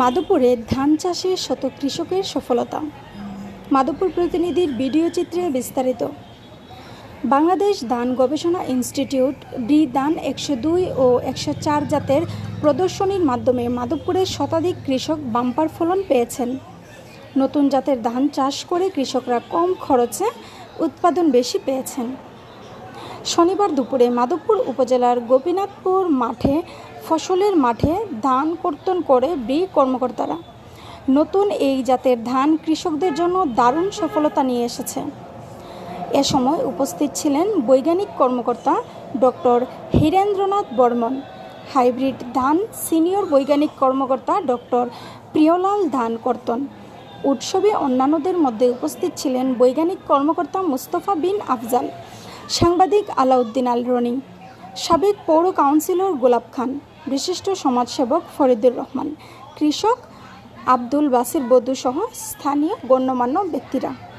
মাধবপুরে ধান চাষে শত কৃষকের সফলতা। মাধবপুর প্রতিনিধির ভিডিও চিত্রে বিস্তারিত। বাংলাদেশ ধান গবেষণা ইনস্টিটিউট ডি দান একশো দুই ও একশো চার জাতের প্রদর্শনীর মাধ্যমে মাধবপুরের শতাধিক কৃষক বাম্পার ফলন পেয়েছেন। নতুন জাতের ধান চাষ করে কৃষকরা কম খরচে উৎপাদন বেশি পেয়েছেন। শনিবার দুপুরে মাধবপুর উপজেলার গোপীনাথপুর মাঠে, ফসলের মাঠে ধান কর্তন করে ব্রি কর্মকর্তারা। নতুন এই জাতের ধান কৃষকদের জন্য দারুণ সফলতা নিয়ে এসেছে। এ সময় উপস্থিত ছিলেন বৈজ্ঞানিক কর্মকর্তা ডক্টর হীরেন্দ্রনাথ বর্মন, হাইব্রিড ধান সিনিয়র বৈজ্ঞানিক কর্মকর্তা ডক্টর প্রিয়লাল ধান কর্তন। উৎসবে অন্যান্যদের মধ্যে উপস্থিত ছিলেন বৈজ্ঞানিক কর্মকর্তা মুস্তফা বিন আফজাল। সাংবাদিক আলাউদ্দিন আল রনি সাবেক পৌর কাউন্সিলর গোলাপ খান, বিশিষ্ট সমাজসেবক ফরিদুর রহমান, কৃষক আব্দুল বাসির বদুসহ সহ স্থানীয় গণ্যমান্য ব্যক্তিরা।